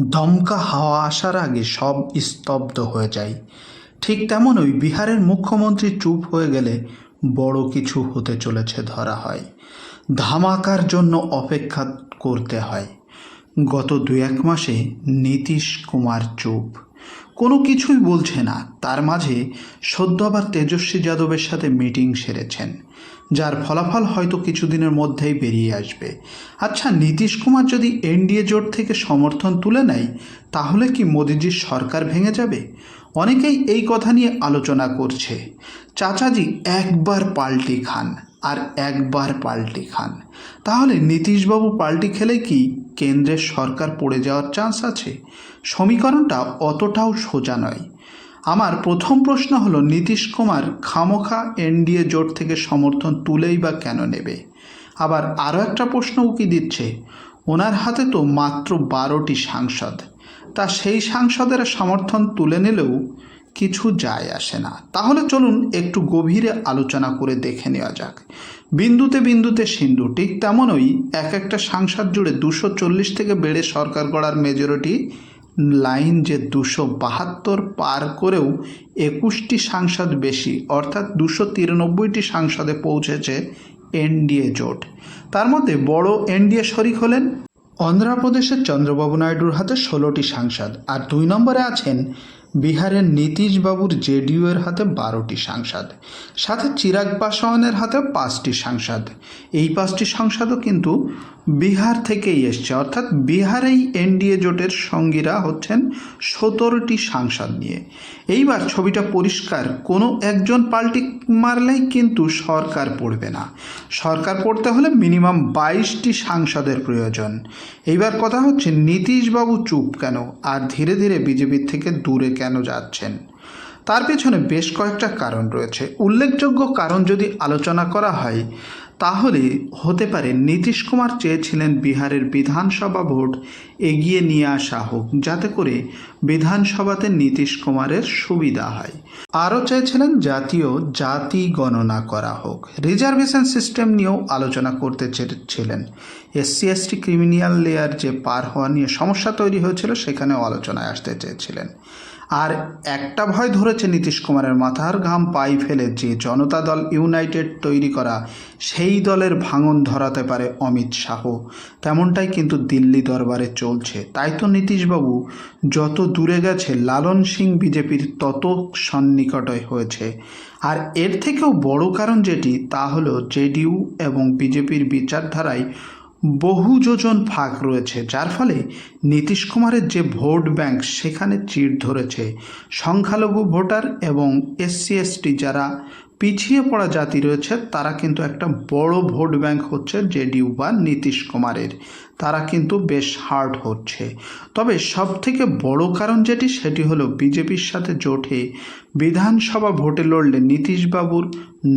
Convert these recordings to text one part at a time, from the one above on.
দমকা হাওয়া আসার আগে সব স্তব্ধ হয়ে যায়। ঠিক তেমনই বিহারের মুখ্যমন্ত্রী চুপ হয়ে গেলে বড় কিছু হতে চলেছে ধরা হয়। ধামাকার জন্য অপেক্ষা করতে হয়। গত দু এক মাসে নীতিশ কুমার চুপ। কোনো কিছুই বলছে না। তার মাঝে সদ্য আবার তেজস্বী যাদবের সাথে মিটিং সেরেছেন, যার ফলাফল হয়তো কিছুদিনের মধ্যেই বেরিয়ে আসবে। আচ্ছা নীতিশ কুমার যদি এনডিএ জোট থেকে সমর্থন তুলে নেয়, তাহলে কি মোদিজির সরকার ভেঙে যাবে? অনেকেই এই কথা নিয়ে আলোচনা করছে। চাচাজি একবার পাল্টি খান আর একবার পাল্টি খান। তাহলে নীতিশবাবু পাল্টি খেলে কি কেন্দ্রের সরকার পড়ে যাওয়ার চান্স আছে। সমীকরণটা অতটাও সোজা নয়। আমার প্রথম প্রশ্ন হলো, নীতিশ কুমার খামোখা এনডিএ জোট থেকে সমর্থন তুলেই বা কেন নেবে? আবার আরও একটা প্রশ্ন উকি দিচ্ছে, ওনার হাতে তো মাত্র বারোটি সাংসদ। তা সেই সাংসদেরা সমর্থন তুলে নিলেও কিছু যায় আসে না। তাহলে চলুন একটু গভীরে আলোচনা করে দেখে নেওয়া যাক। বিন্দুতে বিন্দুতে সিন্ধু, ঠিক তেমনই এক একটা সাংসদ জুড়ে দুশো চল্লিশ থেকে বেড়ে সরকার গড়ার মেজরিটি লাইন যে দুশো বাহাত্তর পার করেও একুশটি সাংসদ বেশি, অর্থাৎ দুশো তিরানব্বইটি সাংসদে পৌঁছেছে এনডিএ জোট। তার মধ্যে বড় এনডিএ শরিক হলেন অন্ধ্রপ্রদেশের চন্দ্রবাবু নাইডুর হাতে ষোলোটি সাংসদ, আর দুই নম্বরে আছেন বিহারের নীতিশবাবুর জেডিইউ এর হাতে বারোটি সাংসদ, সাথে চিরাগ পাসওয়ানের হাতে পাঁচটি সাংসদ। এই পাঁচটি সাংসদও কিন্তু বিহার থেকেই এসছে, অর্থাৎ বিহারেই এনডিএ জোটের সঙ্গীরা হচ্ছেন সতেরোটি সাংসদ নিয়ে। এইবার ছবিটা পরিষ্কার, কোনো একজন পাল্টি মারলেই কিন্তু সরকার পড়বে না। সরকার পড়তে হলে মিনিমাম বাইশটি সাংসদের প্রয়োজন। এইবার কথা হচ্ছে নীতিশবাবু চুপ কেন? আর ধীরে ধীরে বিজেপির থেকে দূরে কেন যাচ্ছেন? তার পেছনে বেশ কয়েকটা কারণ রয়েছে। উল্লেখযোগ্য কারণ যদি আলোচনা করা হয়, তাহলে হতে পারে নীতিশ কুমার চেয়েছিলেন বিহারের বিধানসভা ভোট এগিয়ে নিয়ে আসা হোক, যাতে করে বিধানসভাতে নীতিশ কুমারের সুবিধা হয়। আরও চেয়েছিলেন জাতীয় জাতি গণনা করা হোক। রিজার্ভেশন সিস্টেম নিয়েও আলোচনা করতে চেয়েছিলেন। এসসি, এসটি ক্রিমিনাল লেয়ার যে পার হওয়া নিয়ে সমস্যা তৈরি হয়েছিল, সেখানেও আলোচনায় আসতে চেয়েছিলেন। আর একটা ভয় ধরেছে নীতিশ কুমারের মাথার ঘাম পাই ফেলে যে জনতা দল ইউনাইটেড তৈরি করা সেই দলের ভাঙন ধরাতে পারে অমিত শাহ। তেমনটাই কিন্তু দিল্লি দরবারে চলছে। তাই তো নীতিশবাবু, যত দূরে গেছে লালন সিং বিজেপির তত সন্নিকটয় হয়েছে। আর এর থেকেও বড় কারণ যেটি, তা হলো জেডিইউ এবং বিজেপির বিচারধারায় বহু যোজন ফাঁক রয়েছে, যার ফলে নীতিশ কুমারের যে ভোট ব্যাংক সেখানে চিড় ধরেছে। সংখ্যালঘু ভোটার এবং এসসি, এসটি যারা পিছিয়ে পড়া জাতি রয়েছে, তারা কিন্তু একটা বড় ভোট ব্যাংক হচ্ছে জেডিউ বা নীতিশ কুমারের। তারা কিন্তু বেশ হার্ড হচ্ছে। তবে সব থেকে বড় কারণ যেটি, সেটি হলো বিজেপির সাথে জোটে বিধানসভা ভোটে লড়লে নীতিশবাবুর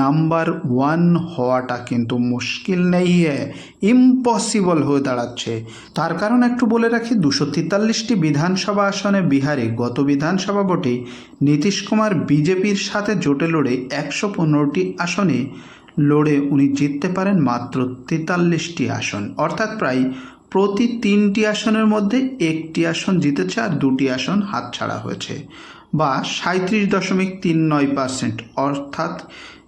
নাম্বার ওয়ান হওয়াটা কিন্তু মুশকিল নেই হ্যাঁ ইম্পসিবল হয়ে দাঁড়াচ্ছে। তার কারণ একটু বলে রাখি, দুশো তেতাল্লিশটি বিধানসভা আসনে বিহারে গত বিধানসভা ভোটে নীতিশ কুমার বিজেপির সাথে জোটে লড়ে একশো পনেরোটি আসনে লড়ে উনি জিততে পারেন মাত্র তেতাল্লিশটি আসন। অর্থাৎ প্রায় প্রতি তিনটি আসনের মধ্যে একটি আসন জিতেছে আর দুটি আসন হাতছাড়া হয়েছে বা সাঁত্রিশ দশমিক তিন নয় পার্সেন্ট। অর্থাৎ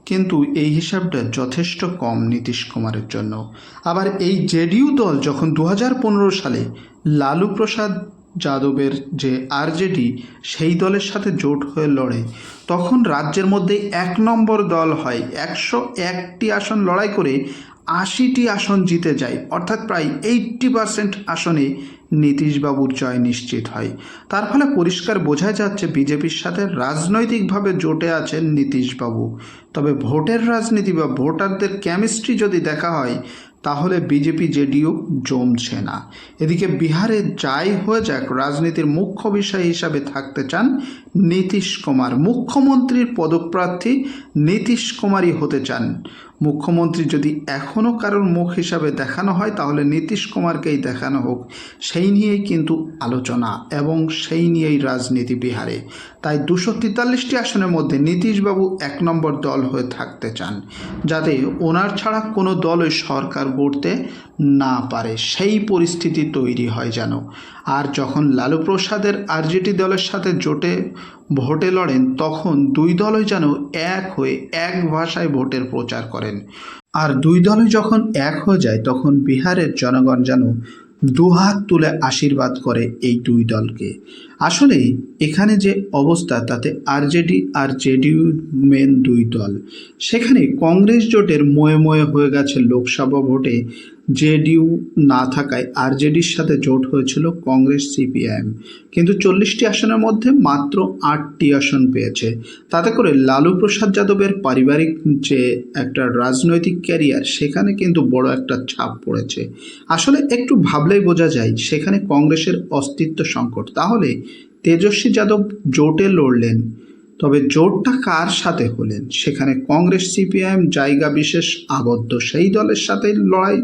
কিন্তু এই হিসাবটা যথেষ্ট কম নীতিশ কুমারের জন্য। আবার এই জেডিইউ দল যখন দু হাজার পনেরো সালে লালু প্রসাদ যাদবের যে আরজেডি সেই দলের সাথে জোট হয়ে লড়ে। তখন রাজ্যের মধ্যে এক নম্বর দল হয়। একশো একটি আসন লড়াই করে আশিটি আসন জিতে যায়। অর্থাৎ প্রায় এইট্টি পার্সেন্ট আসনে নীতিশবাবুর জয় নিশ্চিত হয়। তার ফলে পরিষ্কার বোঝা যাচ্ছে বিজেপির সাথে রাজনৈতিকভাবে জোটে আছেন নীতিশবাবু। তবে ভোটের রাজনীতি বা ভোটারদের কেমিস্ট্রি যদি দেখা হয় তাহলে বিজেপি জেডিইউ জমছে না। এদিকে বিহারে যাই হয়ে যাক, রাজনীতির মুখ্য বিষয় হিসাবে থাকতে চান নীতিশ কুমার। মুখ্যমন্ত্রীর পদপ্রার্থী নীতিশ কুমারই হতে চান। মুখ্যমন্ত্রী যদি এখনও কারোর মুখ হিসাবে দেখানো হয়, তাহলে নীতিশ কুমারকেই দেখানো হোক। সেই নিয়েই কিন্তু আলোচনা এবং সেই নিয়েই রাজনীতি বিহারে। তাই দুশো তেতাল্লিশটি আসনের মধ্যে নীতিশবাবু এক নম্বর দল হয়ে থাকতে চান। যাতে ওনার ছাড়া কোনো দলই সরকার গড়তে না পারে, সেই পরিস্থিতি তৈরি হয় যেন। আর যখন লালু প্রসাদের আরজেডি দলের সাথে জোটে ভোটে লড়েন, তখন দুই দলই যেন এক হয়ে এক ভাষায় ভোটের প্রচার করেন। আর দুই দলই যখন এক হয়ে যায়, তখন বিহারের জনগণ যেন দুহাত তুলে আশীর্বাদ করে এই দুই দলকে। আসলে এখানে যে অবস্থা, তাতে আরজেডি আর জেডিইউ মেন দুই দল। সেখানে কংগ্রেস জোটের ময়ে ময়ে হয়ে গেছে লোকসভা ভোটে। জেডিইউ না থাকায় আরজেডির সাথে জোট হয়েছিল কংগ্রেস সিপিআইএম। কিন্তু চল্লিশটি আসনের মধ্যে মাত্র আটটি আসন পেয়েছে। তাতে করে লালু প্রসাদ যাদবের পারিবারিক যে একটা রাজনৈতিক ক্যারিয়ার, সেখানে কিন্তু বড় একটা ছাপ পড়েছে। আসলে একটু ভাবলেই বোঝা যায়, সেখানে কংগ্রেসের অস্তিত্ব সংকট। তাহলে তেজস্বী যাদব জোটে লড়লেন, তবে জোটটা কার সাথে হলেন? সেখানে কংগ্রেস, সিপিআইএম, জায়গা বিশেষ আবদ্ধ সেই দলের সাথে লড়াই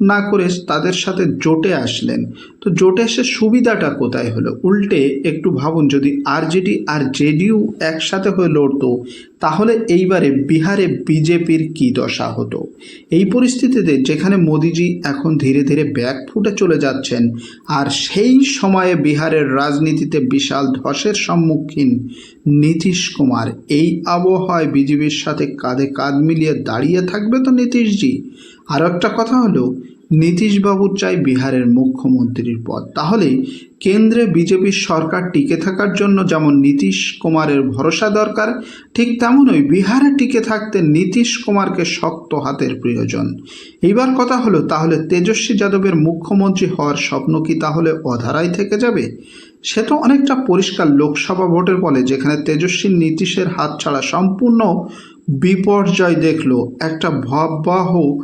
না করে তাদের সাথে জোটে আসলেন। তো জোটে এসে সুবিধাটা কোথায় হলো? উল্টে একটু ভাবুন, যদি আরজেডি আর জেডিইউ একসাথে হয়ে লড়তো, তাহলে এইবারে বিহারে বিজেপির কী দশা হতো? এই পরিস্থিতিতে যেখানে মোদিজি এখন ধীরে ধীরে ব্যাক ফুটে চলে যাচ্ছেন, আর সেই সময়ে বিহারের রাজনীতিতে বিশাল ধসের সম্মুখীন নীতিশ কুমার, এই আবহাওয়ায় বিজেপির সাথে কাঁধে কাঁধ মিলিয়ে দাঁড়িয়ে থাকবে তো নীতিশজি? আরও একটা কথা হলো নীতিশবাবুর চাই বিহারের মুখ্যমন্ত্রীর পদ। তাহলে কেন্দ্রে বিজেপির সরকার টিকে থাকার জন্য যেমন নীতিশ কুমারের ভরসা দরকার, ঠিক তেমনই বিহারে টিকে থাকতে নীতিশ কুমারকে শক্ত হাতের প্রয়োজন। এইবার কথা হলো, তাহলে তেজস্বী যাদবের মুখ্যমন্ত্রী হওয়ার স্বপ্ন কি তাহলে অধারাই থেকে যাবে? সে তো অনেকটা পরিষ্কার লোকসভা ভোটের ফলে যেখানে তেজস্বী নীতিশের হাত ছাড়া সম্পূর্ণ বিপর্যয় দেখল। একটা ভয়াবহ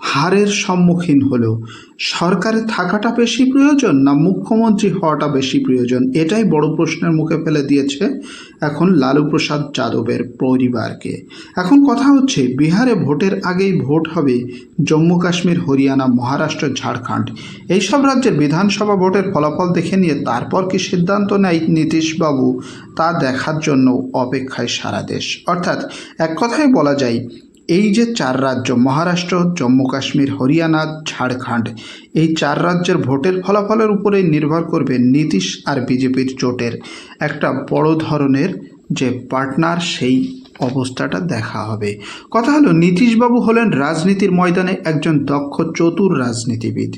হারের সম্মুখীন হলো সরকারে থাকাটা বেশি প্রয়োজন না মুখ্যমন্ত্রী হওয়াটা বেশি প্রয়োজন? এটাই বড় প্রশ্নের মুখে ফেলে দিয়েছে এখন লালু প্রসাদ যাদবের পরিবারকে। এখন কথা হচ্ছে, বিহারে ভোটের আগেই ভোট হবে জম্মু কাশ্মীর, হরিয়ানা, মহারাষ্ট্র, ঝাড়খণ্ড। এইসব রাজ্যের বিধানসভা ভোটের ফলাফল দেখে নিয়ে তারপর কি সিদ্ধান্ত নেয় নীতিশবাবু, তা দেখার জন্য অপেক্ষায় সারা দেশ? অর্থাৎ এক কথায় বলা যায় এই যে চার রাজ্য, মহারাষ্ট্র, জম্মু কাশ্মীর, হরিয়ানা, ঝাড়খণ্ড, এই চার রাজ্যের ভোটের ফলাফলের উপরেই নির্ভর করবে নীতিশ আর বিজেপির জোটের। একটা বড় ধরনের যে পার্টনার সেই অবস্থাটা দেখা হবে। কথা হলো, নীতিশবাবু হলেন রাজনীতির ময়দানে একজন দক্ষ, চতুর রাজনীতিবিদ।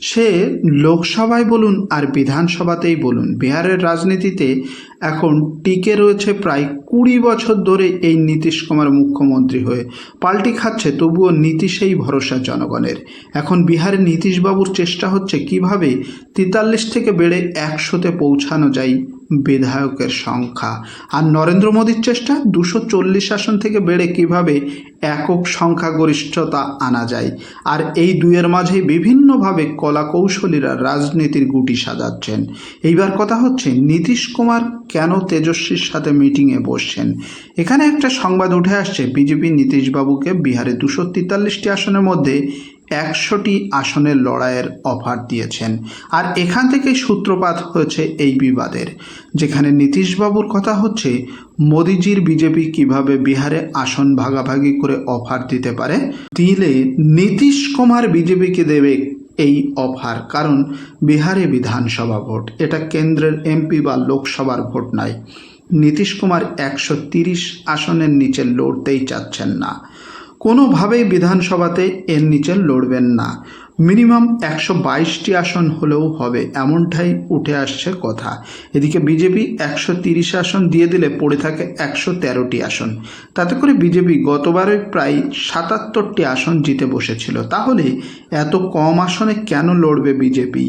সে লোকসভায় বলুন আর বিধানসভাতেই বলুন, বিহারের রাজনীতিতে এখন টিকে রয়েছে প্রায় কুড়ি বছর ধরে এই নীতিশ কুমার মুখ্যমন্ত্রী হয়ে। পাল্টি খাচ্ছে, তবুও নীতিশেই ভরসা জনগণের। এখন বিহারে নীতিশবাবুর চেষ্টা হচ্ছে কীভাবে তেতাল্লিশ থেকে বেড়ে একশোতে পৌঁছানো যায় বিধায়কের সংখ্যা। আর নরেন্দ্র মোদীর চেষ্টা দুশো চল্লিশ আসন থেকে বেড়ে কীভাবে একক সংখ্যাগরিষ্ঠতা আনা যায়। আর এই দুয়ের মাঝে বিভিন্নভাবে কলা কৌশলীরা রাজনীতির গুটি সাজাচ্ছেন। এইবার কথা হচ্ছে, নীতিশ কুমার কেন তেজস্বীর সাথে মিটিংয়ে বসছেন? এখানে একটা সংবাদ উঠে আসছে, বিজেপি নীতিশবাবুকে বিহারে দুশো তেতাল্লিশটি আসনের মধ্যে একশোটি আসনের লড়াইয়ের অফার দিয়েছেন। আর এখান থেকেই সূত্রপাত হয়েছে এই বিবাদের, যেখানে নীতিশবাবুর কথা হচ্ছে, মোদিজির বিজেপি কীভাবে বিহারে আসন ভাগাভাগি করে অফার দিতে পারে, দিলে নীতিশ কুমার বিজেপিকে দেবে এই অফার কারণ বিহারে বিধানসভা ভোট, এটা কেন্দ্রের এমপি বা লোকসভার ভোট নয়। নীতিশ কুমার একশো আসনের নিচে লড়তেই চাচ্ছেন না। কোনোভাবেই বিধানসভাতে এর নিচে লড়বেন না। মিনিমাম একশো বাইশটি আসন হলেও হবে, এমনটাই উঠে আসছে কথা। এদিকে বিজেপি একশো তিরিশ আসন দিয়ে দিলে পড়ে থাকে একশো তেরোটি আসন। তাতে করে বিজেপি গতবারে প্রায় সাতাত্তরটি আসন জিতে বসেছিল। তাহলে এত কম আসনে কেন লড়বে বিজেপি?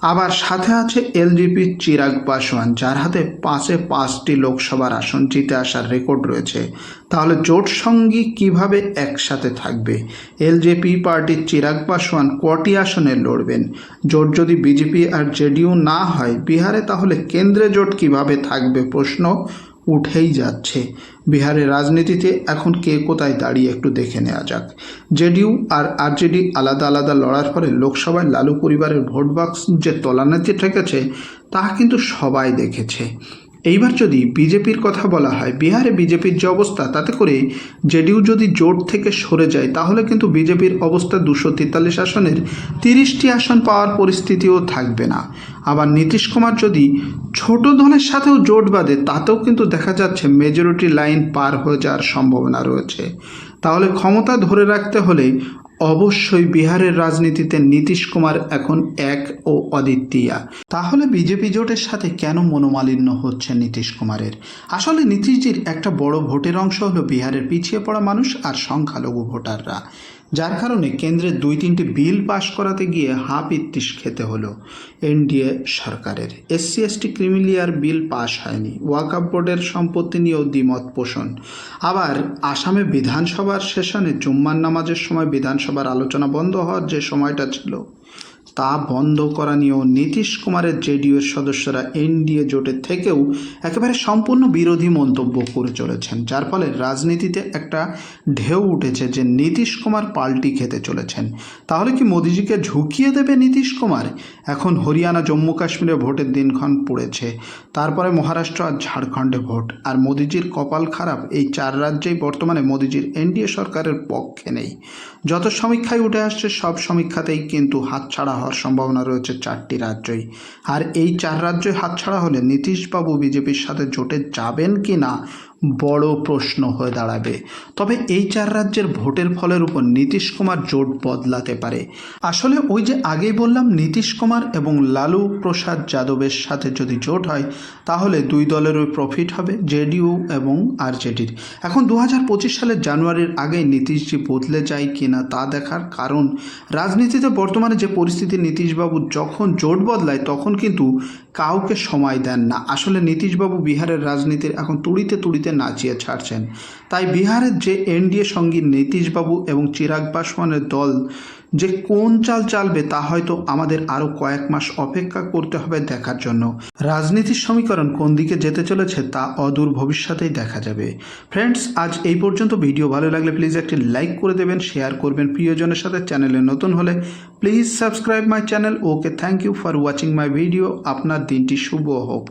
আবার সাথে আছে এলজিপি চিরাগ পাসওয়ান, যার হাতে পাঁচে পাঁচটি লোকসভার আসন জিতে আসার রেকর্ড রয়েছে। তাহলে জোট সঙ্গী কীভাবে একসাথে থাকবে? এলজেপি পার্টির চিরাগ পাসওয়ান কটি আসনে লড়বেন? জোট যদি বিজেপি আর জেডিইউ না হয়, বিহারে তাহলে কেন্দ্রে জোট কীভাবে থাকবে প্রশ্ন উঠেই যাচ্ছে। বিহারের রাজনীতিতে এখন কে কোথায় দাঁড়িয়ে একটু দেখে নেওয়া যাক। জেডিইউ আর আরজেডি আলাদা আলাদা লড়ার পরে লোকসভায় লালু পরিবারের ভোট বাক্স যে তলানিতে ঠেকেছে, তা কিন্তু সবাই দেখেছে। এইবার যদি বিজেপির কথা বলা হয়, বিহারে বিজেপির যে অবস্থা, তাতে করে জেডিইউ যদি জোট থেকে সরে যায়, তাহলে কিন্তু বিজেপির অবস্থা দুশো তেতাল্লিশ আসনের তিরিশটি আসন পাওয়ার পরিস্থিতিও থাকবে না। আবার নীতিশ কুমার যদি ছোট দলের সাথেও জোট বাঁধে, তাতেও কিন্তু দেখা যাচ্ছে মেজরিটি লাইন পার হয়ে যাওয়ার সম্ভাবনা রয়েছে। তাহলে ক্ষমতা ধরে রাখতে হলে অবশ্যই বিহারের রাজনীতিতে নীতিশ কুমার এখন এক ও অদ্বিতীয়া। তাহলে বিজেপি জোটের সাথে কেন মনোমালিন্য হচ্ছে নীতিশ কুমারের? আসলে নীতিশজির একটা বড় ভোটের অংশ হলো বিহারের পিছিয়ে পড়া মানুষ আর সংখ্যালঘু ভোটাররা। যার কারণে কেন্দ্রে দুই তিনটি বিল পাশ করাতে গিয়ে হাফ ইত্তিস খেতে হলো এনডিএ সরকারের। SC ST creamy layer bill pass হয়নি। ওয়াকআপ বোর্ডের সম্পত্তি নিয়েও দ্বিমত পোষণ। আবার আসামে বিধানসভার সেশনে জুম্মার নামাজের সময় বিধানসভার আলোচনা বন্ধ হওয়ার যে সময়টা ছিল তা বন্ধ করা নিয়েও নীতিশ কুমারের জেডিইউর সদস্যরা এনডিএ জোটের থেকেও একেবারে সম্পূর্ণ বিরোধী মন্তব্য করে চলেছেন, যার ফলে রাজনীতিতে একটা ঢেউ উঠেছে যে নীতিশ কুমার পাল্টি খেতে চলেছেন। তাহলে কি মোদিজিকে ঝুঁকিয়ে দেবে নীতিশ কুমার? এখন হরিয়ানা, জম্মু কাশ্মীরে ভোটের দিনক্ষণ পড়েছে, তারপরে মহারাষ্ট্র আর ঝাড়খণ্ডে ভোট, আর মোদিজির কপাল খারাপ, এই চার রাজ্যেই বর্তমানে মোদিজির এনডিএ সরকারের পক্ষে নেই। যত সমীক্ষায় উঠে আসছে, সব সমীক্ষাতেই কিন্তু হাতছাড়া হওয়ার সম্ভাবনা রয়েছে চারটি রাজ্যই। আর এই চার রাজ্যই হাতছাড়া হলে নীতিশবাবু বিজেপির সাথে জোটে যাবেন কি না বড় প্রশ্ন হয়ে দাঁড়াবে। তবে এই চার রাজ্যের ভোটের ফলের উপর নীতিশ কুমার জোট বদলাতে পারে। আসলে ওই যে আগেই বললাম, নীতিশ কুমার এবং লালু প্রসাদ যাদবের সাথে যদি জোট হয়, তাহলে দুই দলেরই প্রফিট হবে, জেডিইউ এবং আরজেডির। এখন দু হাজার পঁচিশ সালের জানুয়ারির আগে নীতিশজি বদলে যায় কি না তা দেখার কারণ, রাজনীতিতে বর্তমানে যে পরিস্থিতি, নীতিশবাবু যখন জোট বদলায়, তখন কিন্তু কাউকে সময় দেন না। আসলে নীতিশবাবু বিহারের রাজনীতির এখন তুড়িতে তুড়িতে নাচিয়ে ছাড়ছেন। তাই বিহারের যে এনডিএ সঙ্গী নীতিশবাবু এবং চিরাগ পাসওয়ানের দল যে কোন চাল চালবে তা হয়তো আমাদের আরও কয়েক মাস অপেক্ষা করতে হবে দেখার জন্য। রাজনীতির সমীকরণ কোন দিকে যেতে চলেছে তা অদূর ভবিষ্যতেই দেখা যাবে। ফ্রেন্ডস আজ এই পর্যন্ত। ভিডিও ভালো লাগলে প্লিজ একটি লাইক করে দেবেন শেয়ার করবেন। প্রিয়জনের সাথে চ্যানেলে নতুন হলে please subscribe my channel okay thank you for watching my video আপনার দিনটি শুভ হোক।